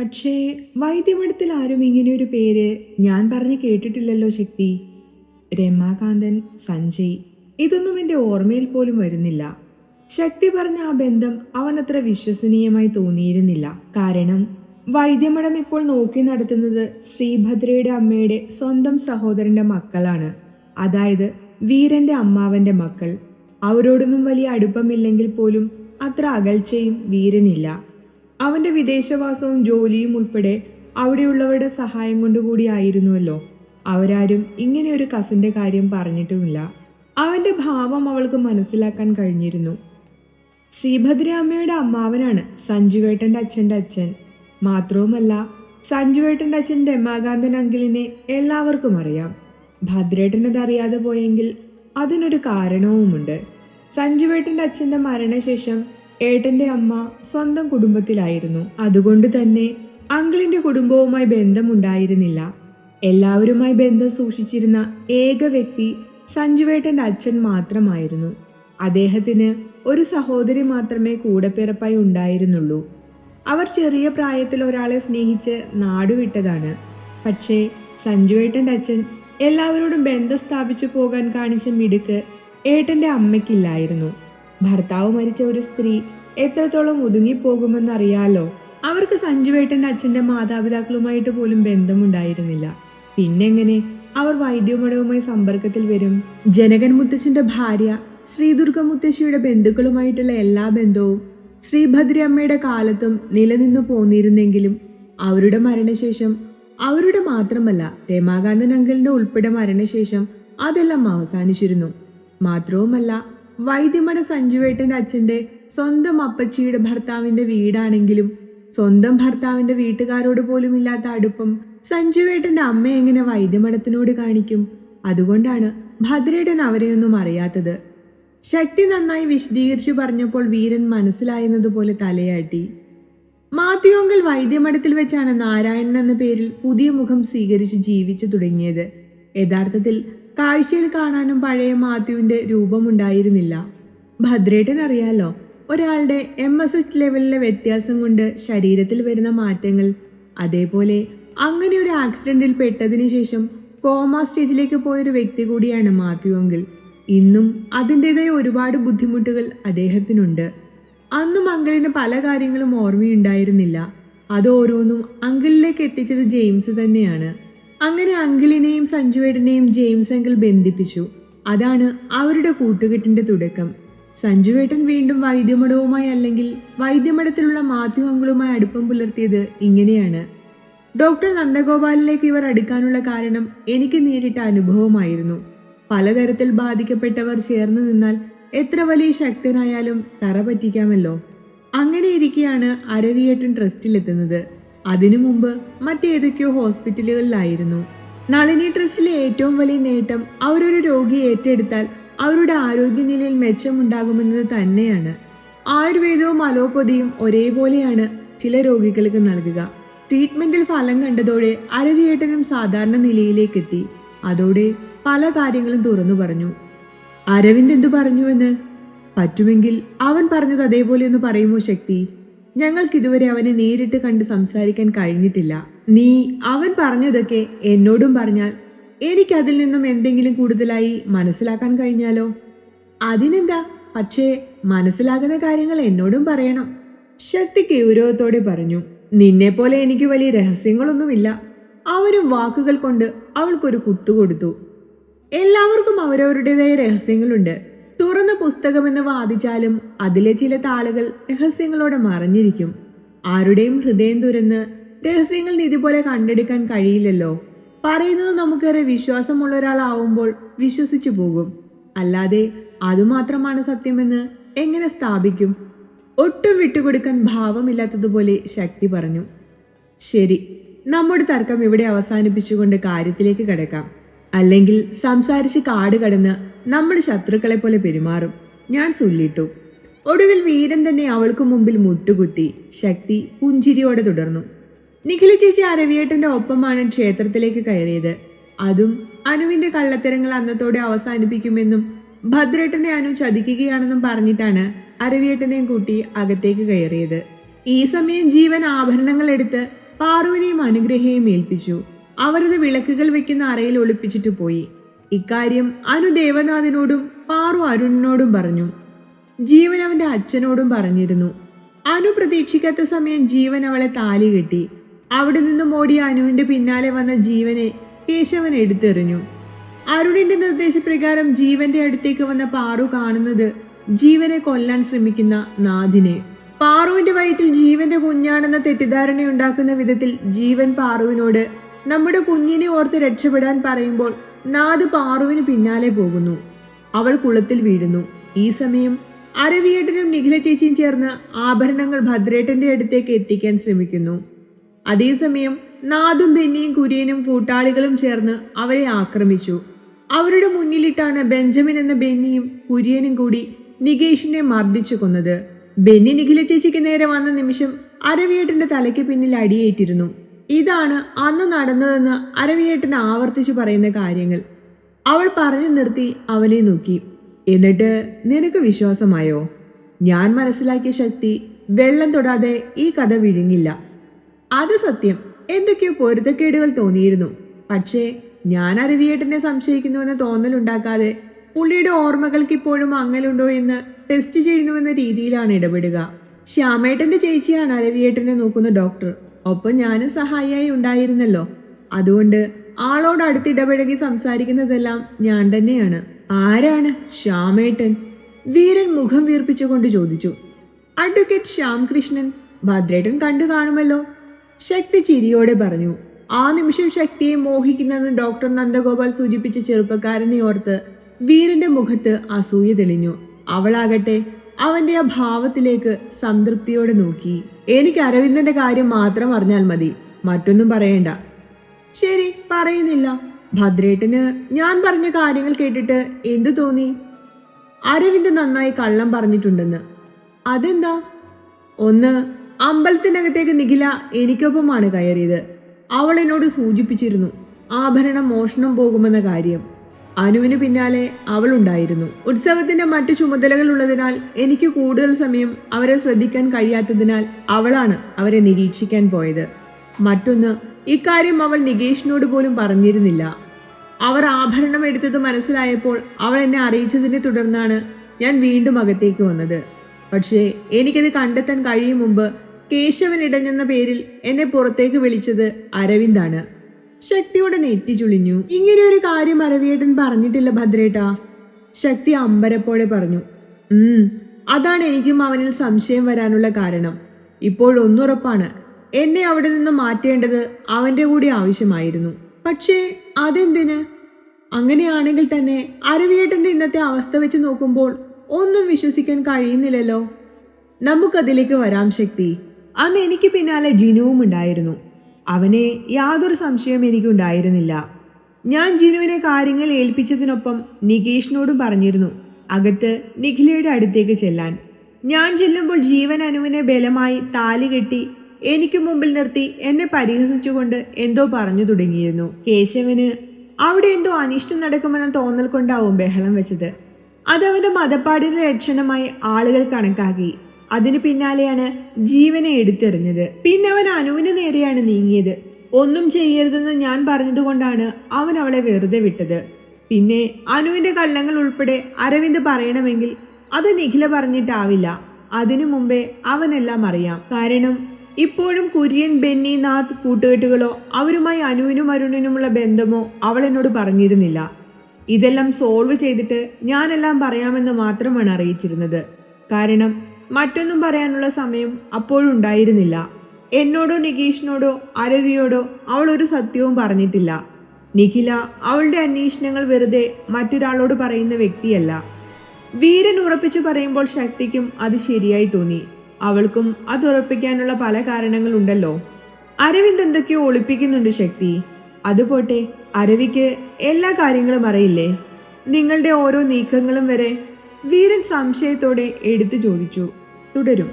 പക്ഷേ വൈദ്യമഠത്തിൽ ആരും ഇങ്ങനെയൊരു പേര് ഞാൻ പറഞ്ഞ് കേട്ടിട്ടില്ലല്ലോ ശക്തി. രമാകാന്തൻ സഞ്ജയ് ഇതൊന്നും എന്റെ ഓർമ്മയിൽ പോലും വരുന്നില്ല. ശക്തി പറഞ്ഞ ആ ബന്ധം അവനത്ര വിശ്വസനീയമായി തോന്നിയിരുന്നില്ല. കാരണം വൈദ്യമഠം ഇപ്പോൾ നോക്കി നടത്തുന്നത് ശ്രീഭദ്രയുടെ അമ്മയുടെ സ്വന്തം സഹോദരന്റെ മക്കളാണ്. അതായത് വീരന്റെ അമ്മാവന്റെ മക്കൾ. അവരോടൊന്നും വലിയ അടുപ്പമില്ലെങ്കിൽ പോലും അത്ര അകൽച്ചയും വീരനില്ല. അവന്റെ വിദേശവാസവും ജോലിയും ഉൾപ്പെടെ അവിടെയുള്ളവരുടെ സഹായം കൊണ്ടുകൂടി ആയിരുന്നുവല്ലോ. അവരാരും ഇങ്ങനെ ഒരു കസിന്റെ കാര്യം പറഞ്ഞിട്ടുമില്ല. അവന്റെ ഭാവം അവൾക്ക് മനസ്സിലാക്കാൻ കഴിഞ്ഞിരുന്നു. ശ്രീഭദ്രാമ്മയുടെ അമ്മാവനാണ് സഞ്ജുവേട്ടന്റെ അച്ഛന്റെ അച്ഛൻ. മാത്രവുമല്ല സഞ്ജുവേട്ടന്റെ അച്ഛൻ രമാകാന്തൻ അങ്കിളിനെ എല്ലാവർക്കും അറിയാം. ഭദ്രേട്ടനത് അറിയാതെ പോയെങ്കിൽ അതിനൊരു കാരണവുമുണ്ട്. സഞ്ജുവേട്ടന്റെ അച്ഛന്റെ മരണശേഷം ഏട്ടന്റെ അമ്മ സ്വന്തം കുടുംബത്തിലായിരുന്നു. അതുകൊണ്ട് തന്നെ അങ്കിളിന്റെ കുടുംബവുമായി ബന്ധമുണ്ടായിരുന്നില്ല. എല്ലാവരുമായി ബന്ധം സൂക്ഷിച്ചിരുന്ന ഏക വ്യക്തി സഞ്ജുവേട്ടന്റെ അച്ഛൻ മാത്രമായിരുന്നു. അദ്ദേഹത്തിന് ഒരു സഹോദരി മാത്രമേ കൂടെപ്പിറപ്പായി ഉണ്ടായിരുന്നുള്ളൂ. അവർ ചെറിയ പ്രായത്തിൽ ഒരാളെ സ്നേഹിച്ച് നാടുവിട്ടതാണ്. പക്ഷേ സഞ്ജുവേട്ടന്റെ അച്ഛൻ എല്ലാവരോടും ബന്ധം സ്ഥാപിച്ചു പോകാൻ കാണിച്ച മിടുക്ക് ഏട്ടന്റെ അമ്മയ്ക്കില്ലായിരുന്നു. ഭർത്താവ് മരിച്ച ഒരു സ്ത്രീ എത്രത്തോളം ഒതുങ്ങിപ്പോകുമെന്നറിയാലോ. അവർക്ക് സഞ്ജുവേട്ടന്റെ അച്ഛന്റെ മാതാപിതാക്കളുമായിട്ട് പോലും ബന്ധമുണ്ടായിരുന്നില്ല. പിന്നെങ്ങനെ അവർ വൈദ്യമഠവുമായി സമ്പർക്കത്തിൽ വരും. ജനകൻ മുത്തച്ഛന്റെ ഭാര്യ ശ്രീദുർഗ മുത്തശ്ശിയുടെ ബന്ധുക്കളുമായിട്ടുള്ള എല്ലാ ബന്ധവും ശ്രീഭദ്ര അമ്മയുടെ കാലത്തും നിലനിന്നു പോന്നിരുന്നെങ്കിലും അവരുടെ മരണശേഷം അവരുടെ മാത്രമല്ല രമാകാന്തൻ അങ്കിളിന്റെ ഉൾപ്പെടെ മരണശേഷം അതെല്ലാം അവസാനിച്ചിരുന്നു. മാത്രവുമല്ല വൈദ്യമഠ സഞ്ജുവേട്ടന്റെ അച്ഛന്റെ സ്വന്തം അപ്പച്ചിയുടെ ഭർത്താവിന്റെ വീടാണെങ്കിലും സ്വന്തം ഭർത്താവിന്റെ വീട്ടുകാരോട് പോലും ഇല്ലാത്ത അടുപ്പം സഞ്ജുവേട്ടന്റെ അമ്മ എങ്ങനെ വൈദ്യമഠത്തിനോട് കാണിക്കും? അതുകൊണ്ടാണ് ഭദ്രയുടെ അവരെയൊന്നും അറിയാത്തത്. ശക്തി നന്നായി വിശദീകരിച്ചു പറഞ്ഞപ്പോൾ വീരൻ മനസ്സിലായെന്നതുപോലെ തലയാട്ടി. മാത്യോങ്കൽ വൈദ്യമഠത്തിൽ വെച്ചാണ് നാരായണൻ എന്ന പേരിൽ പുതിയ മുഖം സ്വീകരിച്ച് ജീവിച്ചു തുടങ്ങിയത്. യഥാർത്ഥത്തിൽ കാഴ്ചയിൽ കാണാനും പഴയ മാത്യുവിന്റെ രൂപമുണ്ടായിരുന്നില്ല. ഭദ്രേട്ടൻ അറിയാലോ ഒരാളുടെ എം എസ് എച്ച് ലെവലിലെ വ്യത്യാസം കൊണ്ട് ശരീരത്തിൽ വരുന്ന മാറ്റങ്ങൾ അതേപോലെ അങ്ങനെ ഒരു ആക്സിഡന്റിൽ പെട്ടതിനു ശേഷം കോമ സ്റ്റേജിലേക്ക് പോയൊരു വ്യക്തി കൂടിയാണ് മാത്യു അങ്കിൾ. ഇന്നും അതിന്റെതായ ഒരുപാട് ബുദ്ധിമുട്ടുകൾ അദ്ദേഹത്തിനുണ്ട്. അന്നും അങ്കിളിന് പല കാര്യങ്ങളും ഓർമ്മയുണ്ടായിരുന്നില്ല. അത് ഓരോന്നും അങ്കിളിലേക്ക് എത്തിച്ചത് ജെയിംസ് തന്നെയാണ്. അങ്ങനെ അങ്കിളിനെയും സഞ്ജുവേട്ടനെയും ജെയിംസ് അങ്കിൾ ബന്ധിപ്പിച്ചു. അതാണ് അവരുടെ കൂട്ടുകെട്ടിന്റെ തുടക്കം. സഞ്ജുവേട്ടൻ വീണ്ടും വൈദ്യമഠവുമായി അല്ലെങ്കിൽ വൈദ്യമഠത്തിലുള്ള മാത്യു അങ്കിളുമായി അടുപ്പം പുലർത്തിയത് ഇങ്ങനെയാണ്. ഡോക്ടർ നന്ദഗോപാലിലേക്ക് ഇവർ അടുക്കാനുള്ള കാരണം എനിക്ക് നേരിട്ട അനുഭവമായിരുന്നു. പലതരത്തിൽ ബാധിക്കപ്പെട്ടവർ ചേർന്ന് നിന്നാൽ എത്ര വലിയ ശക്തനായാലും തറ പറ്റിക്കാമല്ലോ. അങ്ങനെ ഇരിക്കെയാണ് അരവിയേട്ടൻ ട്രസ്റ്റിലെത്തുന്നത്. അതിനു മുമ്പ് മറ്റേതൊക്കെയോ ഹോസ്പിറ്റലുകളിലായിരുന്നു. നളിനി ട്രസ്റ്റിലെ ഏറ്റവും വലിയ നേട്ടം അവരൊരു രോഗിയെ ഏറ്റെടുത്താൽ അവരുടെ ആരോഗ്യനിലയിൽ മെച്ചമുണ്ടാകുമെന്നത് തന്നെയാണ്. ആയുർവേദവും അലോപ്പതിയും ഒരേപോലെയാണ് ചില രോഗികൾക്ക് നൽകുക. ട്രീറ്റ്മെന്റിൽ ഫലം കണ്ടതോടെ അരവിയേട്ടനും സാധാരണ നിലയിലേക്കെത്തി. അതോടെ പല കാര്യങ്ങളും തുറന്നു പറഞ്ഞു. അരവിന്ദ് എന്തു പറഞ്ഞുവെന്ന്? പറ്റുമെങ്കിൽ അവൻ പറഞ്ഞത് അതേപോലെ ഒന്ന് പറയുമോ ശക്തി? ഞങ്ങൾക്ക് ഇതുവരെ അവനെ നേരിട്ട് കണ്ട് സംസാരിക്കാൻ കഴിഞ്ഞിട്ടില്ല. നീ അവൻ പറഞ്ഞതൊക്കെ എന്നോടും പറഞ്ഞാൽ എനിക്ക് അതിൽ നിന്നും എന്തെങ്കിലും കൂടുതലായി മനസ്സിലാക്കാൻ കഴിഞ്ഞാലോ? അതിനെന്താ? പക്ഷേ മനസ്സിലാകുന്ന കാര്യങ്ങൾ എന്നോടും പറയണം. ശക്തി ഗൗരവത്തോടെ പറഞ്ഞു നിന്നെപ്പോലെ എനിക്ക് വലിയ രഹസ്യങ്ങളൊന്നുമില്ല. അവരും വാക്കുകൾ കൊണ്ട് അവൾക്കൊരു കുത്തുകൊടുത്തു എല്ലാവർക്കും അവരവരുടേതായ രഹസ്യങ്ങളുണ്ട്. തുറന്ന പുസ്തകമെന്ന് വാദിച്ചാലും അതിലെ ചില താളുകൾ രഹസ്യങ്ങളോടെ മറഞ്ഞിരിക്കും. ആരുടെയും ഹൃദയം തുറന്ന് രഹസ്യങ്ങൾ ഇതുപോലെ കണ്ടെടുക്കാൻ കഴിയില്ലല്ലോ. പറയുന്നത് നമുക്കേറെ വിശ്വാസമുള്ള ഒരാളാവുമ്പോൾ വിശ്വസിച്ചു പോകും. അല്ലാതെ അതുമാത്രമാണ് സത്യമെന്ന് എങ്ങനെ സ്ഥാപിക്കും? ഒട്ടും വിട്ടുകൊടുക്കാൻ ഭാവമില്ലാത്തതുപോലെ ശക്തി പറഞ്ഞു. ശരി നമ്മുടെ തർക്കം ഇവിടെ അവസാനിപ്പിച്ചുകൊണ്ട് കാര്യത്തിലേക്ക് കിടക്കാം. അല്ലെങ്കിൽ സംസാരിച്ച് കാട് കടന്ന് നമ്മുടെ ശത്രുക്കളെ പോലെ പെരുമാറും. ഞാൻ ചൊല്ലിട്ടു. ഒടുവിൽ വീരൻ തന്നെ അവൾക്ക് മുമ്പിൽ മുട്ടുകുത്തി ശക്തി പുഞ്ചിരിയോടെ തുടർന്നു. നിഖില ചേച്ചി അരവിയേട്ടന്റെ ഒപ്പമാണ് ക്ഷേത്രത്തിലേക്ക് കയറിയത്. അതും അനുവിന്റെ കള്ളത്തരങ്ങൾ അന്നത്തോടെ അവസാനിപ്പിക്കുമെന്നും ഭദ്രേട്ടനെ അനു ചതിക്കുകയാണെന്നും പറഞ്ഞിട്ടാണ് അരവിയേട്ടനെയും കൂട്ടി അകത്തേക്ക് കയറിയത്. ഈ സമയം ജീവൻ ആഭരണങ്ങൾ എടുത്ത് പാറുവിനെയും അനുഗ്രഹയും ഏൽപ്പിച്ചു. അവരത് വിളക്കുകൾ വെക്കുന്ന അറയിൽ ഒളിപ്പിച്ചിട്ട് പോയി. ഇക്കാര്യം അനു ദേവനാഥിനോടും പാറു അരുണിനോടും പറഞ്ഞു. ജീവൻ അവന്റെ അച്ഛനോടും പറഞ്ഞിരുന്നു. അനു പ്രതീക്ഷിക്കാത്ത സമയം ജീവൻ അവളെ താലി കെട്ടി. അവിടെ നിന്നും ഓടിയ അനുവിന്റെ പിന്നാലെ വന്ന ജീവനെ കേശവൻ എടുത്തെറിഞ്ഞു. അരുണിന്റെ നിർദ്ദേശപ്രകാരം ജീവന്റെ അടുത്തേക്ക് വന്ന പാറു കാണുന്നത് ജീവനെ കൊല്ലാൻ ശ്രമിക്കുന്ന നാഥിനെ. പാറുവിന്റെ വയറ്റിൽ ജീവന്റെ കുഞ്ഞാണെന്ന തെറ്റിദ്ധാരണയുണ്ടാക്കുന്ന വിധത്തിൽ ജീവൻ പാറുവിനോട് നമ്മുടെ കുഞ്ഞിനെ ഓർത്ത് രക്ഷപ്പെടാൻ പറയുമ്പോൾ നാദ് പാറുവിന് പിന്നാലെ പോകുന്നു. അവൾ കുളത്തിൽ വീഴുന്നു. ഈ സമയം അരവിയേട്ടനും നിഖില ചേച്ചിയും ചേർന്ന് ആഭരണങ്ങൾ ഭദ്രേട്ടന്റെ അടുത്തേക്ക് എത്തിക്കാൻ ശ്രമിക്കുന്നു. അതേസമയം നാദും ബെന്നിയും കുര്യനും കൂട്ടാളികളും ചേർന്ന് അവരെ ആക്രമിച്ചു. അവരുടെ മുന്നിലിട്ടാണ് ബെഞ്ചമിൻ എന്ന ബെന്നിയും കുര്യനും കൂടി നികേഷിനെ മർദ്ദിച്ചു കൊന്നത്. ബെന്നി നിഖില ചേച്ചിക്ക് നേരെ വന്ന നിമിഷം അരവിയേട്ടന്റെ തലയ്ക്ക് പിന്നിൽ അടിയേറ്റിരുന്നു. ഇതാണ് അന്ന് നടന്നതെന്ന് അരവിയേട്ടൻ ആവർത്തിച്ചു പറയുന്ന കാര്യങ്ങൾ. അവൾ പറഞ്ഞു നിർത്തി അവനെ നോക്കി. എന്നിട്ട് നിനക്ക് വിശ്വാസമായോ? ഞാൻ മനസ്സിലാക്കിയ ശക്തി വെള്ളം തൊടാതെ ഈ കഥ വിഴുങ്ങില്ല. അത് സത്യം. എന്തൊക്കെയോ പൊരുത്തക്കേടുകൾ തോന്നിയിരുന്നു. പക്ഷേ ഞാൻ അരവിയേട്ടനെ സംശയിക്കുന്നുവെന്ന തോന്നലുണ്ടാക്കാതെ പുള്ളിയുടെ ഓർമ്മകൾക്ക് ഇപ്പോഴും അങ്ങലുണ്ടോ എന്ന് ടെസ്റ്റ് ചെയ്യുന്നുവെന്ന രീതിയിലാണ് ഇടപെടുക. ശ്യാമേട്ടന്റെ ചേച്ചിയാണ് അരവിയേട്ടനെ നോക്കുന്ന ഡോക്ടർ. ഒപ്പം ഞാനും സഹായിയായി ഉണ്ടായിരുന്നല്ലോ. അതുകൊണ്ട് ആളോട് അടുത്തിടപഴകി സംസാരിക്കുന്നതെല്ലാം ഞാൻ തന്നെയാണ്. ആരാണ് ശ്യാമേട്ടൻ? വീരൻ മുഖം വീർപ്പിച്ചുകൊണ്ട് ചോദിച്ചു. അഡ്വക്കേറ്റ് ശ്യാംകൃഷ്ണൻ ഭദ്രേട്ടൻ കണ്ടു കാണുമല്ലോ. ശക്തി ചിരിയോടെ പറഞ്ഞു. ആ നിമിഷം ശക്തിയെ മോഹിക്കുന്നെന്ന് ഡോക്ടർ നന്ദഗോപാൽ സൂചിപ്പിച്ച ചെറുപ്പക്കാരനെ ഓർത്ത് വീരന്റെ മുഖത്ത് അസൂയ തെളിഞ്ഞു. അവളാകട്ടെ അവന്റെ ആ ഭാവത്തിലേക്ക് സംതൃപ്തിയോടെ നോക്കി. എനിക്ക് അരവിന്ദന്റെ കാര്യം മാത്രം അറിഞ്ഞാൽ മതി. മറ്റൊന്നും പറയണ്ട. ശരി പറയുന്നില്ല. ഭദ്രേട്ടന് ഞാൻ പറഞ്ഞ കാര്യങ്ങൾ കേട്ടിട്ട് എന്തു തോന്നി? അരവിന്ദ് നന്നായി കള്ളം പറഞ്ഞിട്ടുണ്ടെന്ന്. അതെന്താ? ഒന്ന് അമ്പലത്തിനകത്തേക്ക് നിഖില എനിക്കൊപ്പമാണ് കയറിയത്. അവൾ എന്നോട് സൂചിപ്പിച്ചിരുന്നു ആഭരണം മോഷണം പോകുമെന്ന കാര്യം. അനുവിന് പിന്നാലെ അവളുണ്ടായിരുന്നു. ഉത്സവത്തിന്റെ മറ്റു ചുമതലകൾ ഉള്ളതിനാൽ എനിക്ക് കൂടുതൽ സമയം അവരെ ശ്രദ്ധിക്കാൻ കഴിയാത്തതിനാൽ അവളാണ് അവരെ നിരീക്ഷിക്കാൻ പോയത്. മറ്റൊന്ന് ഇക്കാര്യം അവൾ നികേഷിനോട് പോലും പറഞ്ഞിരുന്നില്ല. അവർ ആഭരണം എടുത്തത് മനസ്സിലായപ്പോൾ അവൾ എന്നെ അറിയിച്ചതിനെ തുടർന്നാണ് ഞാൻ വീണ്ടും അകത്തേക്ക് വന്നത്. പക്ഷേ എനിക്കത് കണ്ടെത്താൻ കഴിയും മുമ്പ് കേശവൻ ഇടഞ്ഞെന്ന പേരിൽ എന്നെ പുറത്തേക്ക് വിളിച്ചത് അരവിന്ദാണ്. ശക്തിയോടെ നെറ്റി ചുളിഞ്ഞു. ഇങ്ങനെ ഒരു കാര്യം അരവിയേട്ടൻ പറഞ്ഞിട്ടില്ല ഭദ്രേട്ടാ. ശക്തി അമ്പരപ്പോടെ പറഞ്ഞു. ഉം അതാണ് എനിക്കും അവനിൽ സംശയം വരാനുള്ള കാരണം. ഇപ്പോഴൊന്നുറപ്പാണ് എന്നെ അവിടെ നിന്ന് മാറ്റേണ്ടത് അവന്റെ കൂടി ആവശ്യമായിരുന്നു. പക്ഷേ അതെന്തിന്? അങ്ങനെയാണെങ്കിൽ തന്നെ അരവിയേട്ടന്റെ ഇന്നത്തെ അവസ്ഥ വെച്ച് നോക്കുമ്പോൾ ഒന്നും വിശ്വസിക്കാൻ കഴിയുന്നില്ലല്ലോ. നമുക്കതിലേക്ക് വരാം ശക്തി. അന്ന് എനിക്ക് പിന്നാലെ ജിനുവും ഉണ്ടായിരുന്നു. അവനെ യാതൊരു സംശയവും എനിക്കുണ്ടായിരുന്നില്ല. ഞാൻ ജിനുവിനെ കാര്യങ്ങൾ ഏൽപ്പിച്ചതിനൊപ്പം നികേഷിനോടും പറഞ്ഞിരുന്നു അകത്ത് നിഖിലയുടെ അടുത്തേക്ക് ചെല്ലാൻ. ഞാൻ ചെല്ലുമ്പോൾ ജീവൻ അനുവിനെ ബലമായി താലി കെട്ടി എനിക്ക് മുമ്പിൽ നിർത്തി എന്നെ പരിഹസിച്ചുകൊണ്ട് എന്തോ പറഞ്ഞു തുടങ്ങിയിരുന്നു. കേശവന് അവിടെ എന്തോ അനിഷ്ടം നടക്കുമെന്ന തോന്നൽ കൊണ്ടാവും ബഹളം വെച്ചത്. അതവന്റെ മതപ്പാടിന്റെ ലക്ഷണമായി ആളുകൾ കണക്കാക്കി. അതിനു പിന്നാലെയാണ് ജീവനെ എടുത്തെറിഞ്ഞത്. പിന്നെ അവൻ അനുവിന് നേരെയാണ് നീങ്ങിയത്. ഒന്നും ചെയ്യരുതെന്ന് ഞാൻ പറഞ്ഞതുകൊണ്ടാണ് അവൻ അവളെ വെറുതെ വിട്ടത്. പിന്നെ അനുവിന്റെ കള്ളങ്ങൾ ഉൾപ്പെടെ അരവിന്ദ് പറയണമെങ്കിൽ അത് നിഖില പറഞ്ഞിട്ടാവില്ല. അതിനു മുമ്പേ അവനെല്ലാം അറിയാം. കാരണം ഇപ്പോഴും കുര്യൻ ബെന്നി നാഥ് കൂട്ടുകെട്ടുകളോ അവരുമായി അനുവിനും അരുണിനുമുള്ള ബന്ധമോ അവളെന്നോട് പറഞ്ഞിരുന്നില്ല. ഇതെല്ലാം സോൾവ് ചെയ്തിട്ട് ഞാനെല്ലാം പറയാമെന്ന് മാത്രമാണ് അറിയിച്ചിരുന്നത്. കാരണം മറ്റൊന്നും പറയാനുള്ള സമയം അപ്പോഴുണ്ടായിരുന്നില്ല. എന്നോടോ നികേഷിനോടോ അരവിയോടോ അവൾ ഒരു സത്യവും പറഞ്ഞിട്ടില്ല. നിഖില അവളുടെ അന്വേഷണങ്ങൾ വെറുതെ മറ്റൊരാളോട് പറയുന്ന വ്യക്തിയല്ല. വീരൻ ഉറപ്പിച്ചു പറയുമ്പോൾ ശക്തിക്കും അത് ശരിയായി തോന്നി. അവൾക്കും അത് ഉറപ്പിക്കാനുള്ള പല കാരണങ്ങളുണ്ടല്ലോ അരവിന്ദ് എന്തൊക്കെയോ ഒളിപ്പിക്കുന്നുണ്ട് ശക്തി. അതുപോട്ടെ അരവിക്ക് എല്ലാ കാര്യങ്ങളും അറിയില്ലേ? നിങ്ങളുടെ ഓരോ നീക്കങ്ങളും വരെ വീരൻ സംശയത്തോടെ എടുത്തു ചോദിച്ചു. തുടരും.